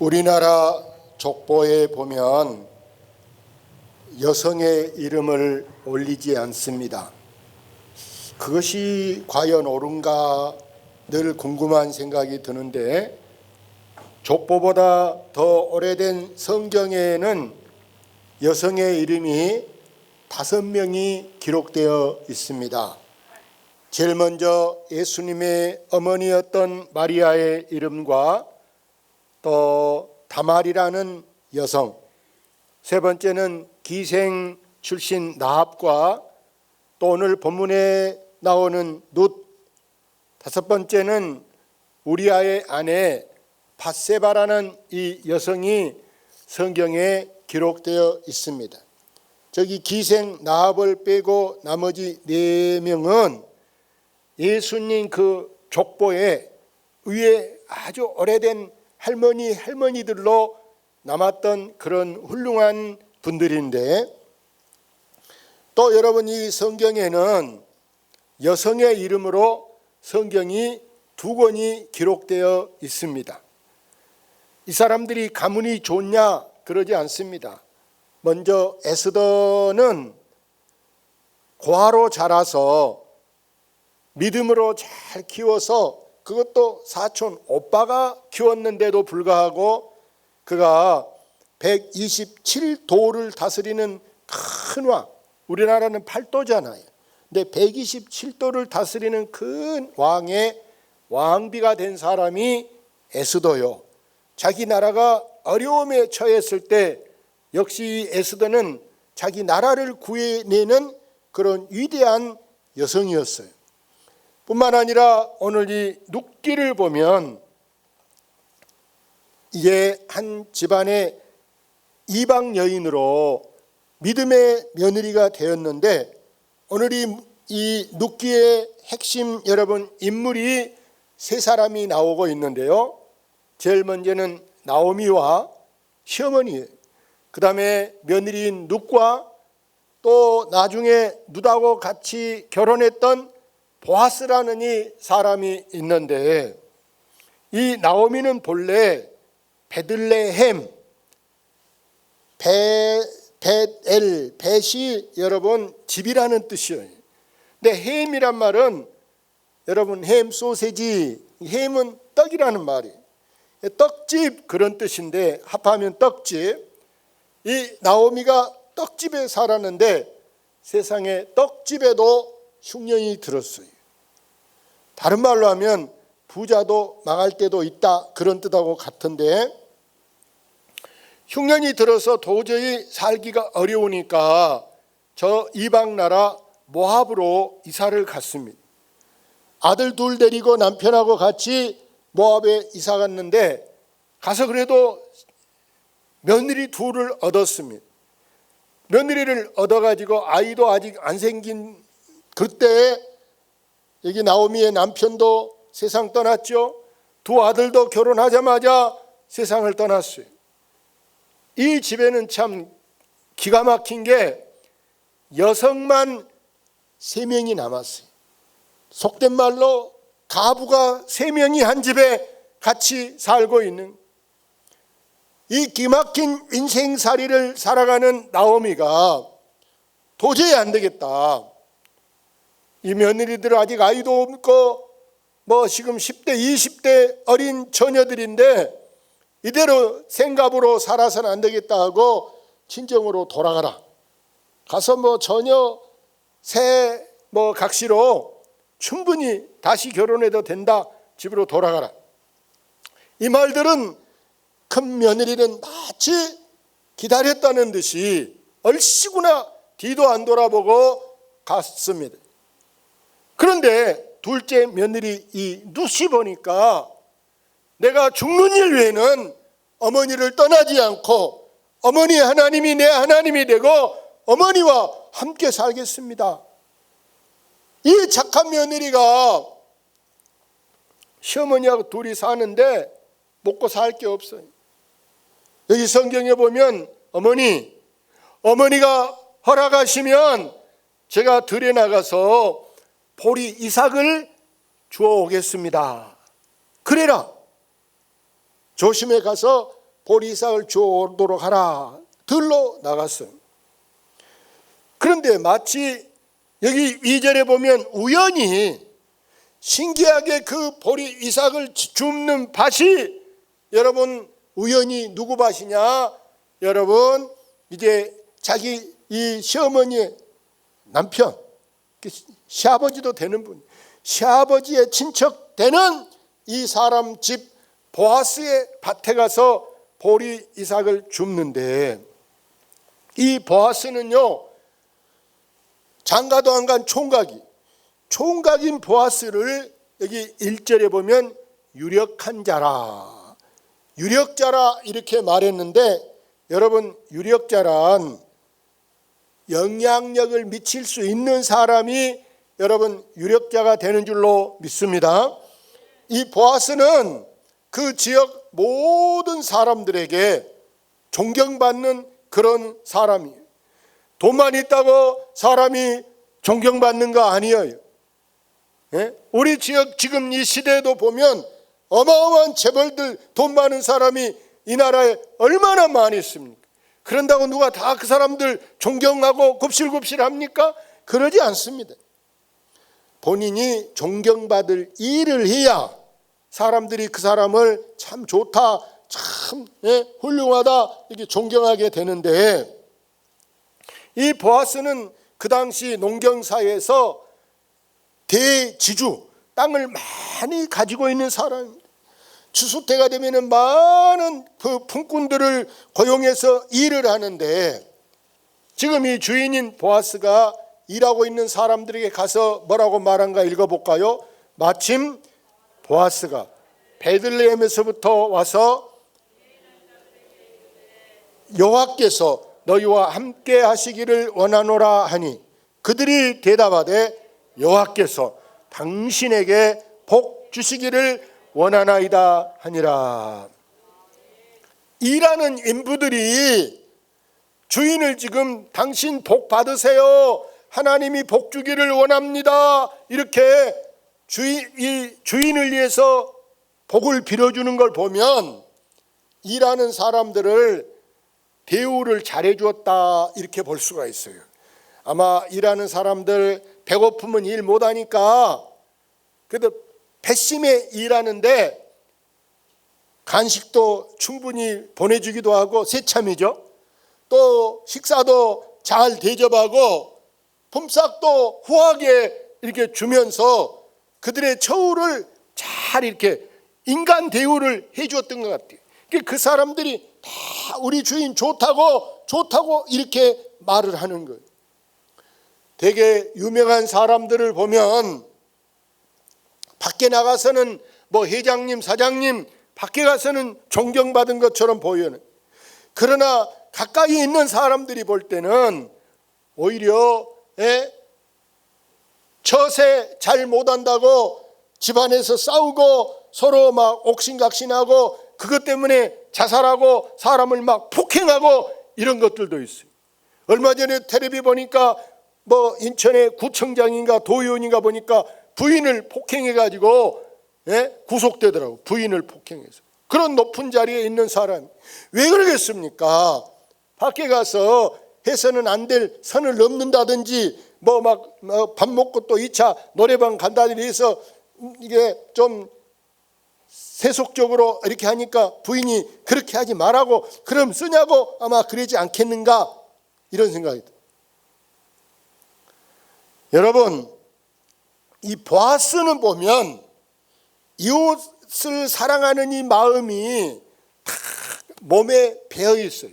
우리나라 족보에 보면 여성의 이름을 올리지 않습니다. 그것이 과연 옳은가 늘 궁금한 생각이 드는데 족보보다 더 오래된 성경에는 여성의 이름이 다섯 명이 기록되어 있습니다. 제일 먼저 예수님의 어머니였던 마리아의 이름과 또 다말이라는 여성, 세 번째는 기생 출신 나합과 또 오늘 본문에 나오는 룻, 다섯 번째는 우리아의 아내 바세바라는 이 여성이 성경에 기록되어 있습니다. 저기 기생 나합을 빼고 나머지 네 명은 예수님 그 족보에 위에 아주 오래된 할머니 할머니들로 남았던 그런 훌륭한 분들인데 또 여러분 이 성경에는 여성의 이름으로 성경이 두 권이 기록되어 있습니다. 이 사람들이 가문이 좋냐 그러지 않습니다. 먼저 에스더는 고아로 자라서 믿음으로 잘 키워서 그것도 사촌 오빠가 키웠는데도 불구하고 그가 127도를 다스리는 큰 왕, 우리나라는 8도잖아요. 근데 127도를 다스리는 큰 왕의 왕비가 된 사람이 에스더요. 자기 나라가 어려움에 처했을 때 역시 에스더는 자기 나라를 구해내는 그런 위대한 여성이었어요. 뿐만 아니라 오늘 이 눕기를 보면 이게 한 집안의 이방 여인으로 믿음의 며느리가 되었는데 오늘 이, 이 눕기의 핵심 여러분 인물이 세 사람이 나오고 있는데요. 제일 먼저는 나오미와 시어머니, 그 다음에 며느리인 눕과 또 나중에 눕하고 같이 결혼했던 보아스라는 이 사람이 있는데 이 나오미는 본래 베들레헴 베 베엘 벳이 여러분 집이라는 뜻이에요. 근데 햄이란 말은 여러분 햄 소세지 햄은 떡이라는 말이에요. 떡집 그런 뜻인데 합하면 떡집. 이 나오미가 떡집에 살았는데 세상에 떡집에도 흉년이 들었어요. 다른 말로 하면 부자도 망할 때도 있다 그런 뜻하고 같은데 흉년이 들어서 도저히 살기가 어려우니까 저 이방 나라 모압으로 이사를 갔습니다. 아들 둘 데리고 남편하고 같이 모압에 이사 갔는데 가서 그래도 며느리 둘을 얻었습니다. 며느리를 얻어가지고 아이도 아직 안 생긴 그때 여기 나오미의 남편도 세상 떠났죠. 두 아들도 결혼하자마자 세상을 떠났어요. 이 집에는 참 기가 막힌 게 여성만 세 명이 남았어요. 속된 말로 가부가 세 명이 한 집에 같이 살고 있는 이 기막힌 인생살이를 살아가는 나오미가 도저히 안 되겠다. 이 며느리들 아직 아이도 없고 뭐 지금 10대, 20대 어린 처녀들인데 이대로 생갑으로 살아서는 안 되겠다 하고 친정으로 돌아가라. 가서 뭐 전혀 새 뭐 각시로 충분히 다시 결혼해도 된다. 집으로 돌아가라. 이 말들은 큰 며느리는 마치 기다렸다는 듯이 얼씨구나 뒤도 안 돌아보고 갔습니다. 그런데 둘째 며느리 이 누시 보니까 내가 죽는 일 외에는 어머니를 떠나지 않고 어머니 하나님이 내 하나님이 되고 어머니와 함께 살겠습니다. 이 착한 며느리가 시어머니하고 둘이 사는데 먹고 살 게 없어요. 여기 성경에 보면 어머니, 어머니가 허락하시면 제가 들에 나가서 보리 이삭을 주워 오겠습니다. 그래라. 조심해 가서 보리 이삭을 주도록 하라. 들로 나갔어요. 그런데 마치 여기 이절에 보면 우연히 신기하게 그 보리 이삭을 줍는 밭이 여러분 우연히 누구 밭이냐? 여러분 이제 자기 이 시어머니의 남편 그 시아버지도 되는 분 시아버지의 친척 되는 이 사람 집 보아스의 밭에 가서 보리 이삭을 줍는데 이 보아스는요 장가도 안 간 총각이 총각인 보아스를 여기 1절에 보면 유력한 자라 유력자라 이렇게 말했는데 여러분 유력자란 영향력을 미칠 수 있는 사람이 여러분 유력자가 되는 줄로 믿습니다. 이 보아스는 그 지역 모든 사람들에게 존경받는 그런 사람이에요. 돈만 있다고 사람이 존경받는 거 아니에요. 예? 우리 지역 지금 이 시대에도 보면 어마어마한 재벌들 돈 많은 사람이 이 나라에 얼마나 많이 있습니까? 그런다고 누가 다 그 사람들 존경하고 굽실굽실 합니까? 그러지 않습니다. 본인이 존경받을 일을 해야 사람들이 그 사람을 참 좋다, 참 예, 훌륭하다 이렇게 존경하게 되는데 이 보아스는 그 당시 농경 사회에서 대지주 땅을 많이 가지고 있는 사람입니다. 추수 때가 되면은 많은 그 품꾼들을 고용해서 일을 하는데 지금 이 주인인 보아스가 일하고 있는 사람들에게 가서 뭐라고 말한가 읽어볼까요? 마침 보아스가 베들레헴에서부터 와서 여호와께서 너희와 함께 하시기를 원하노라 하니 그들이 대답하되 여호와께서 당신에게 복 주시기를 원하나이다 하니라. 일하는 인부들이 주인을 지금 당신 복 받으세요. 하나님이 복 주기를 원합니다. 이렇게 주인, 이 주인을 위해서 복을 빌어주는 걸 보면 일하는 사람들을 대우를 잘해 주었다 이렇게 볼 수가 있어요. 아마 일하는 사람들 배고프면 일 못하니까 그래도 패심에 일하는데 간식도 충분히 보내주기도 하고 새참이죠. 또 식사도 잘 대접하고 품삯도 후하게 이렇게 주면서 그들의 처우를 잘 이렇게 인간 대우를 해주었던 것 같아요. 그 사람들이 다 우리 주인 좋다고 좋다고 이렇게 말을 하는 거예요. 되게 유명한 사람들을 보면 밖에 나가서는 뭐 회장님, 사장님 밖에 가서는 존경받은 것처럼 보여요. 그러나 가까이 있는 사람들이 볼 때는 오히려 예? 처세 잘 못한다고 집안에서 싸우고 서로 막 옥신각신하고 그것 때문에 자살하고 사람을 막 폭행하고 이런 것들도 있어요. 얼마 전에 텔레비 보니까 뭐 인천의 구청장인가 도의원인가 보니까 부인을 폭행해 가지고 예? 구속되더라고. 부인을 폭행해서. 그런 높은 자리에 있는 사람 왜 그러겠습니까? 밖에 가서 해서는 안 될 선을 넘는다든지 뭐 막 밥 먹고 또 2차 노래방 간다든지 해서 이게 좀 세속적으로 이렇게 하니까 부인이 그렇게 하지 말라고 그럼 쓰냐고 아마 그러지 않겠는가 이런 생각이 듭니다. 여러분 이 보아스는 보면 이웃을 사랑하는 이 마음이 다 몸에 배어 있어요.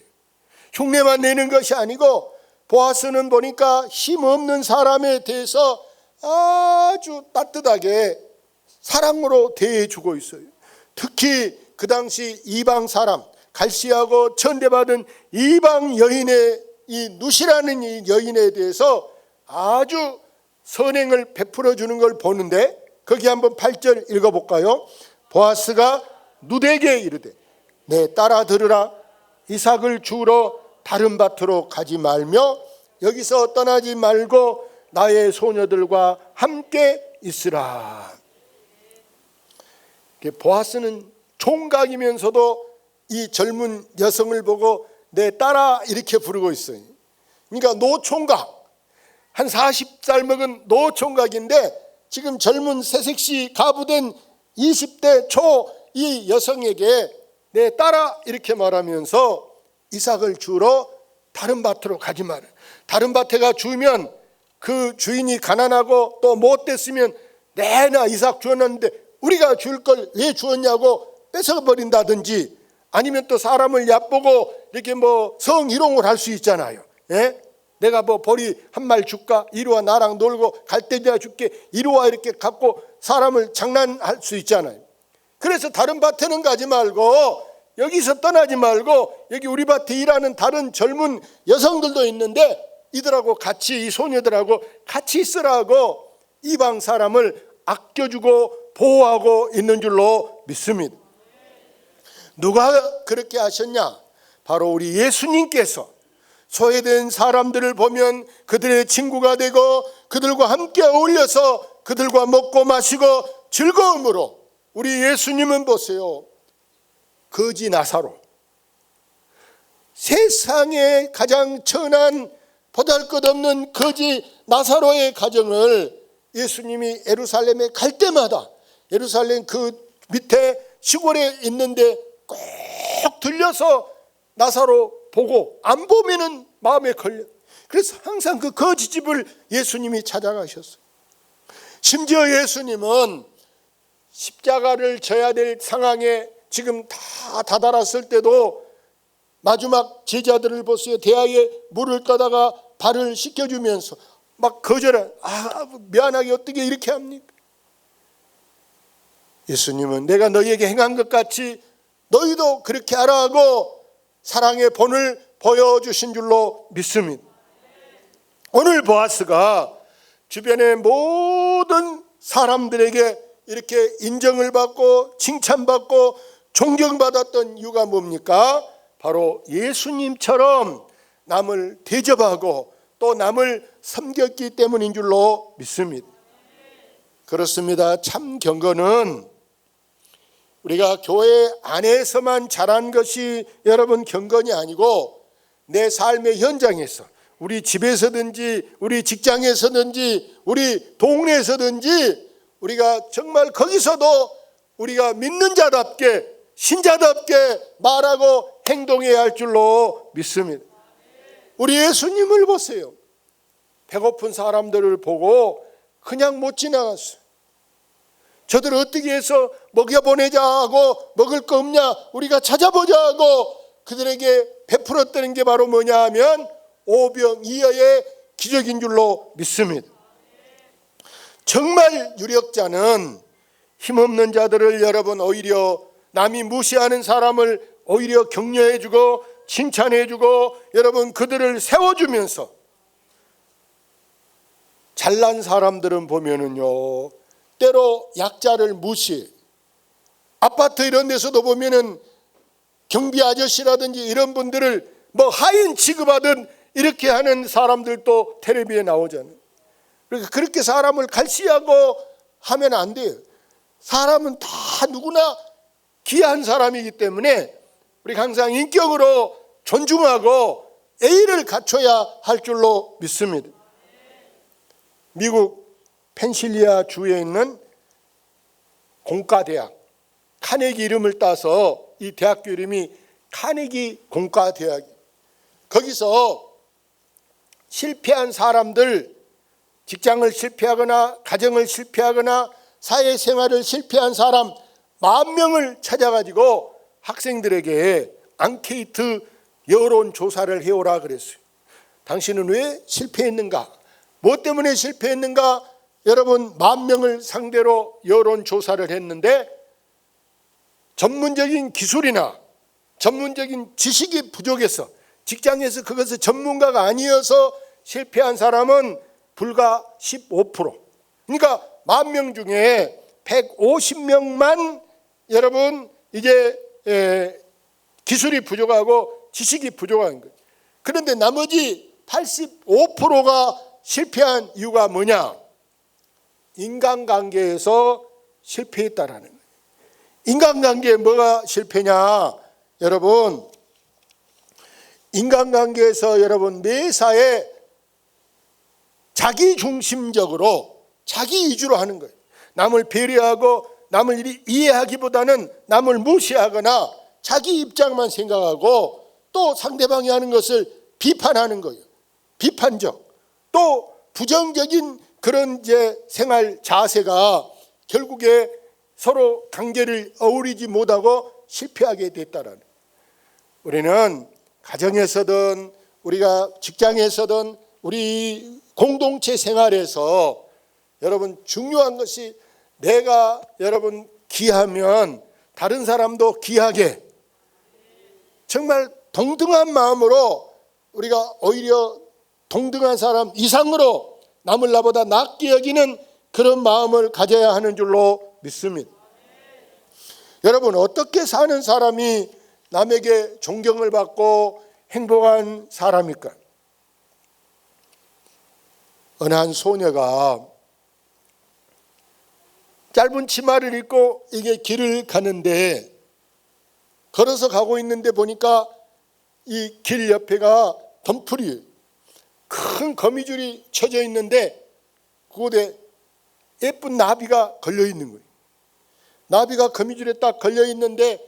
흉내만 내는 것이 아니고 보아스는 보니까 힘없는 사람에 대해서 아주 따뜻하게 사랑으로 대해주고 있어요. 특히 그 당시 이방 사람 갈시하고 천대받은 이방 여인의 이 누시라는 이 여인에 대해서 아주 선행을 베풀어 주는 걸 보는데 거기 한번 8절 읽어 볼까요? 보아스가 누대게 이르되 내 따라 들으라 이삭을 주러 다른 밭으로 가지 말며 여기서 떠나지 말고 나의 소녀들과 함께 있으라. 보아스는 총각이면서도 이 젊은 여성을 보고 내 딸아 이렇게 부르고 있어요. 그러니까 노총각 한 40살 먹은 노총각인데 지금 젊은 새색시 가부된 20대 초 이 여성에게 내 딸아 이렇게 말하면서 이삭을 주러 다른 밭으로 가지 마라. 다른 밭에가 주면 그 주인이 가난하고 또 못됐으면 내나 이삭 주었는데 우리가 줄 걸 왜 주었냐고 뺏어버린다든지 아니면 또 사람을 얕보고 이렇게 뭐 성희롱을 할 수 있잖아요. 예? 내가 뭐 벌이 한 말 줄까? 이리와 나랑 놀고 갈때 내가 줄게. 이리와 이렇게 갖고 사람을 장난할 수 있잖아요. 그래서 다른 밭에는 가지 말고 여기서 떠나지 말고 여기 우리 밭에 일하는 다른 젊은 여성들도 있는데 이들하고 같이 이 소녀들하고 같이 있으라고 이방 사람을 아껴주고 보호하고 있는 줄로 믿습니다. 누가 그렇게 하셨냐? 바로 우리 예수님께서 소외된 사람들을 보면 그들의 친구가 되고 그들과 함께 어울려서 그들과 먹고 마시고 즐거움으로 우리 예수님은 보세요. 거지 나사로. 세상에 가장 천한 보잘 것 없는 거지 나사로의 가정을 예수님이 예루살렘에 갈 때마다 예루살렘 그 밑에 시골에 있는데 꼭 들려서 나사로 보고 안 보면은 마음에 걸려. 그래서 항상 그 거지 집을 예수님이 찾아가셨어요. 심지어 예수님은 십자가를 져야 될 상황에 지금 다 다다랐을 때도 마지막 제자들을 보세요. 대야에 물을 떠다가 발을 씻겨주면서 막 거절해. 아, 미안하게 어떻게 이렇게 합니까? 예수님은 내가 너희에게 행한 것 같이 너희도 그렇게 하라 하고 사랑의 본을 보여주신 줄로 믿습니다. 오늘 보아스가 주변의 모든 사람들에게 이렇게 인정을 받고 칭찬받고 존경받았던 이유가 뭡니까? 바로 예수님처럼 남을 대접하고 또 남을 섬겼기 때문인 줄로 믿습니다. 그렇습니다. 참 경건은 우리가 교회 안에서만 자란 것이 여러분 경건이 아니고 내 삶의 현장에서 우리 집에서든지 우리 직장에서든지 우리 동네에서든지 우리가 정말 거기서도 우리가 믿는 자답게 신자답게 말하고 행동해야 할 줄로 믿습니다. 우리 예수님을 보세요. 배고픈 사람들을 보고 그냥 못 지나갔어요. 저들 어떻게 해서 먹여보내자 하고 먹을 거 없냐 우리가 찾아보자 하고 그들에게 베풀었다는 게 바로 뭐냐 하면 오병이어의 기적인 줄로 믿습니다. 정말 유력자는 힘없는 자들을 여러분 오히려 남이 무시하는 사람을 오히려 격려해주고 칭찬해주고 여러분 그들을 세워주면서 잘난 사람들은 보면은요 때로 약자를 무시 아파트 이런 데서도 보면은 경비 아저씨라든지 이런 분들을 뭐 하인 취급하든 이렇게 하는 사람들도 텔레비에 나오잖아요. 그러니까 그렇게 사람을 갈시하고 하면 안 돼요. 사람은 다 누구나 귀한 사람이기 때문에 우리 항상 인격으로 존중하고 A를 갖춰야 할 줄로 믿습니다. 미국 펜실리아 주에 있는 공과대학 카네기 이름을 따서 이 대학교 이름이 카네기 공과대학 거기서 실패한 사람들 직장을 실패하거나 가정을 실패하거나 사회생활을 실패한 사람 만 명을 찾아가지고 학생들에게 앙케이트 여론 조사를 해오라 그랬어요. 당신은 왜 실패했는가? 뭐 때문에 실패했는가? 여러분 만 명을 상대로 여론 조사를 했는데 전문적인 기술이나 전문적인 지식이 부족해서 직장에서 그것을 전문가가 아니어서 실패한 사람은 불과 15%. 그러니까 만 명 중에 150명만 여러분 이제 기술이 부족하고 지식이 부족한 거예요. 그런데 나머지 85%가 실패한 이유가 뭐냐? 인간관계에서 실패했다라는 거예요. 인간관계에 뭐가 실패냐? 여러분 인간관계에서 여러분 매사에 자기 중심적으로 자기 위주로 하는 거예요. 남을 배려하고 남을 이해하기보다는 남을 무시하거나 자기 입장만 생각하고 또 상대방이 하는 것을 비판하는 거예요. 비판적. 또 부정적인 그런 이제 생활 자세가 결국에 서로 관계를 어우리지 못하고 실패하게 됐다라는. 우리는 가정에서든 우리가 직장에서든 우리 공동체 생활에서 여러분 중요한 것이 내가 여러분 기하면 다른 사람도 기하게 정말 동등한 마음으로 우리가 오히려 동등한 사람 이상으로 남을 나보다 낫게 여기는 그런 마음을 가져야 하는 줄로 믿습니다. 여러분 어떻게 사는 사람이 남에게 존경을 받고 행복한 사람일까? 어느 한 소녀가 짧은 치마를 입고 이게 길을 가는데 걸어서 가고 있는데 보니까 이 길 옆에가 덤풀이 큰 거미줄이 쳐져 있는데 그곳에 예쁜 나비가 걸려 있는 거예요. 나비가 거미줄에 딱 걸려 있는데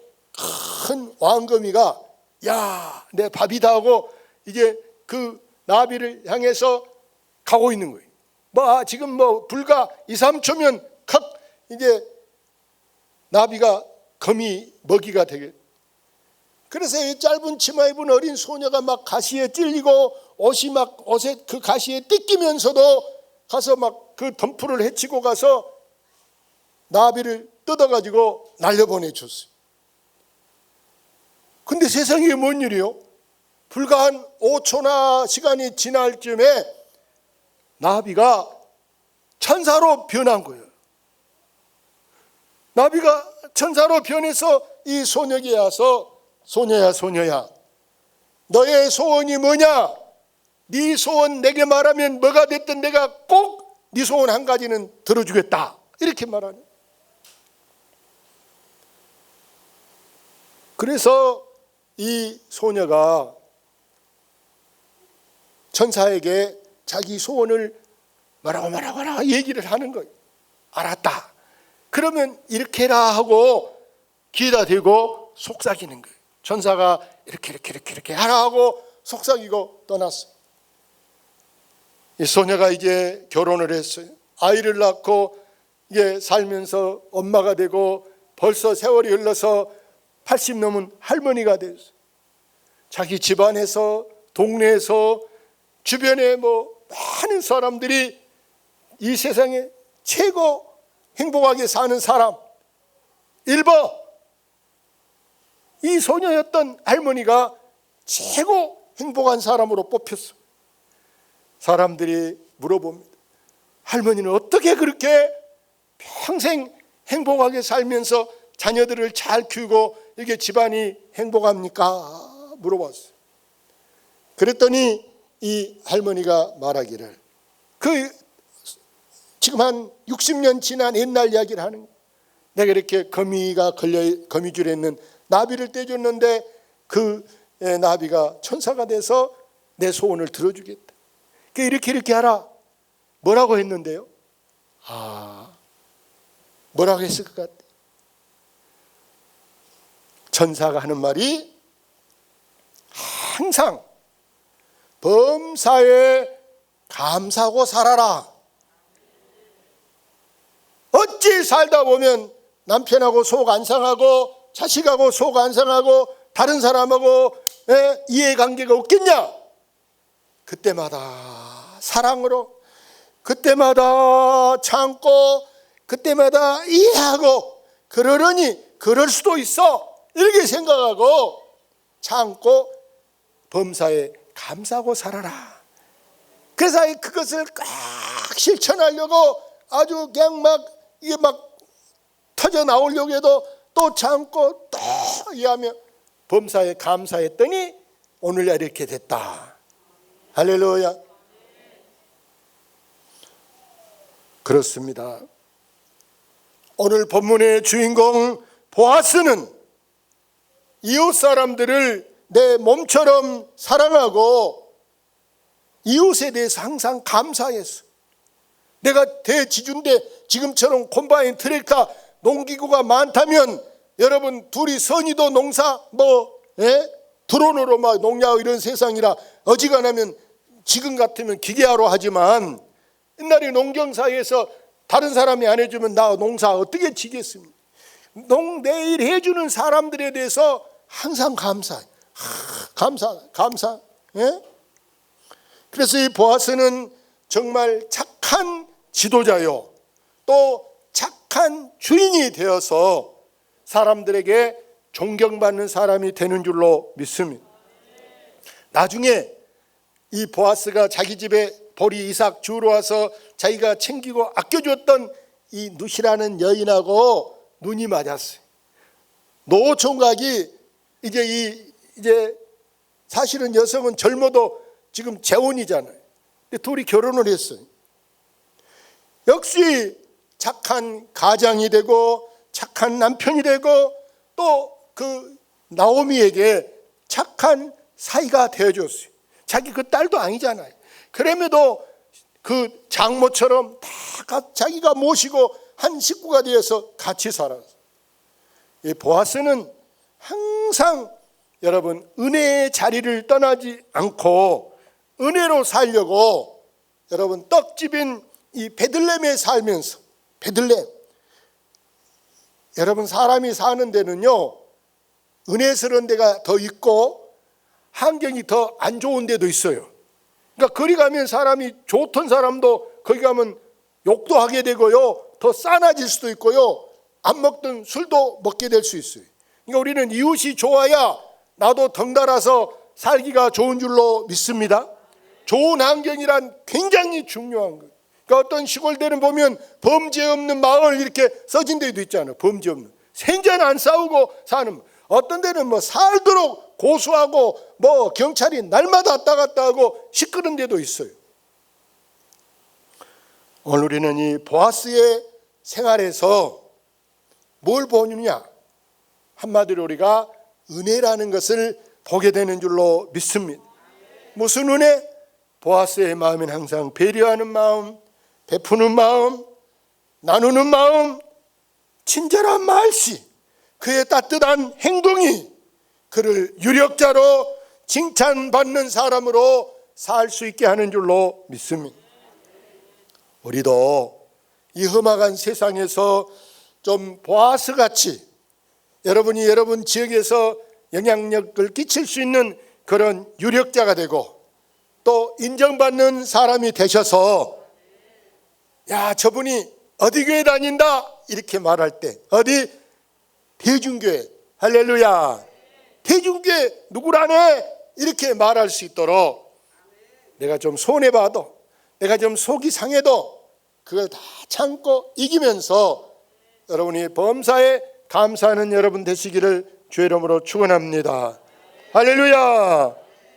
큰 왕거미가 야, 내 밥이다 하고 이제 그 나비를 향해서 가고 있는 거예요. 뭐 아, 지금 뭐 불과 2, 3초면 컷 이제 나비가 거미 먹이가 되게 그래서 이 짧은 치마 입은 어린 소녀가 막 가시에 찔리고 옷이 막 옷에 그 가시에 뜯기면서도 가서 막 그 덤프를 헤치고 가서 나비를 뜯어가지고 날려보내줬어요. 근데 세상에 뭔 일이요? 불과 한 5초나 시간이 지날 쯤에 나비가 천사로 변한 거예요. 나비가 천사로 변해서 이 소녀에게 와서 소녀야 소녀야 너의 소원이 뭐냐? 네 소원 내게 말하면 뭐가 됐든 내가 꼭 네 소원 한 가지는 들어주겠다. 이렇게 말하는. 그래서 이 소녀가 천사에게 자기 소원을 뭐라고 뭐라고 뭐라고 얘기를 하는 거예요. 알았다. 그러면 이렇게 해라 하고 귀에다 대고 속삭이는 거예요. 천사가 이렇게 이렇게 이렇게 이렇게 하라 하고 속삭이고 떠났어. 이 소녀가 이제 결혼을 했어요. 아이를 낳고 이게 살면서 엄마가 되고 벌써 세월이 흘러서 80 넘은 할머니가 됐어. 자기 집안에서 동네에서 주변에 뭐 많은 사람들이 이 세상에 최고 행복하게 사는 사람 1번 이 소녀였던 할머니가 최고 행복한 사람으로 뽑혔어. 사람들이 물어봅니다. 할머니는 어떻게 그렇게 평생 행복하게 살면서 자녀들을 잘 키우고 이게 집안이 행복합니까? 물어봤어요. 그랬더니 이 할머니가 말하기를 그 지금 한 60년 지난 옛날 이야기를 하는 거예요. 내가 이렇게 거미가 걸려 거미줄에 있는 나비를 떼줬는데 그 나비가 천사가 돼서 내 소원을 들어주겠다. 그 이렇게 이렇게 하라. 뭐라고 했는데요? 아, 뭐라고 했을 것 같아? 천사가 하는 말이 항상 범사에 감사하고 살아라. 어찌 살다 보면 남편하고 속 안 상하고 자식하고 속 안 상하고 다른 사람하고 예, 이해관계가 없겠냐? 그때마다 사랑으로 그때마다 참고 그때마다 이해하고 그러려니 그럴 수도 있어 이렇게 생각하고 참고 범사에 감사하고 살아라. 그래서 그것을 꽉 실천하려고 아주 그냥 막 이게 막 터져 나오려고 해도 또 참고 또 이해하며 범사에 감사했더니 오늘날 이렇게 됐다. 할렐루야. 그렇습니다. 오늘 본문의 주인공 보아스는 이웃 사람들을 내 몸처럼 사랑하고 이웃에 대해서 항상 감사했어. 내가 대지주인데 지금처럼 콤바인 트랙터 농기구가 많다면 여러분 둘이 선의도 농사 뭐 예? 드론으로 막 농약 이런 세상이라 어지간하면 지금 같으면 기계화로 하지만 옛날에 농경사에서 다른 사람이 안 해주면 나 농사 어떻게 지겠습니까? 농 내일 해주는 사람들에 대해서 항상 감사, 하, 감사, 감사. 예? 그래서 이 보아스는 정말 착 한 지도자요, 또 착한 주인이 되어서 사람들에게 존경받는 사람이 되는 줄로 믿습니다. 나중에 이 보아스가 자기 집에 보리 이삭 주우러 와서 자기가 챙기고 아껴줬던 이 누시라는 여인하고 눈이 맞았어요. 노 총각이 이제 이 이제 사실은 여성은 젊어도 지금 재혼이잖아요. 근데 둘이 결혼을 했어요. 역시 착한 가장이 되고 착한 남편이 되고 또 그 나오미에게 착한 사이가 되어줬어요. 자기 그 딸도 아니잖아요. 그럼에도 그 장모처럼 다 자기가 모시고 한 식구가 되어서 같이 살았어요. 이 보아스는 항상 여러분 은혜의 자리를 떠나지 않고 은혜로 살려고 여러분 떡집인 이 베들렘에 살면서 베들렘 여러분 사람이 사는 데는요 은혜스러운 데가 더 있고 환경이 더 안 좋은 데도 있어요. 그러니까 거리 가면 사람이 좋던 사람도 거기 가면 욕도 하게 되고요 더 싸나질 수도 있고요 안 먹던 술도 먹게 될 수 있어요. 그러니까 우리는 이웃이 좋아야 나도 덩달아서 살기가 좋은 줄로 믿습니다. 좋은 환경이란 굉장히 중요한 거예요. 그러니까 어떤 시골들은 보면 범죄 없는 마을 이렇게 써진 데도 있잖아요. 범죄 없는. 생전 안 싸우고 사는. 어떤 데는 뭐 살도록 고수하고 뭐 경찰이 날마다 왔다 갔다 하고 시끄러운 데도 있어요. 오늘 우리는 이 보아스의 생활에서 뭘 보느냐? 한마디로 우리가 은혜라는 것을 보게 되는 줄로 믿습니다. 무슨 은혜? 보아스의 마음은 항상 배려하는 마음, 베푸는 마음, 나누는 마음, 친절한 말씨, 그의 따뜻한 행동이 그를 유력자로 칭찬받는 사람으로 살 수 있게 하는 줄로 믿습니다. 우리도 이 험악한 세상에서 좀 보아스 같이 여러분이 여러분 지역에서 영향력을 끼칠 수 있는 그런 유력자가 되고 또 인정받는 사람이 되셔서 야 저분이 어디 교회 다닌다? 이렇게 말할 때 어디? 대중교회. 할렐루야. 대중교회 누구라네? 이렇게 말할 수 있도록 내가 좀 손해봐도 내가 좀 속이 상해도 그걸 다 참고 이기면서 여러분이 범사에 감사하는 여러분 되시기를 주의 이름으로 축원합니다. 할렐루야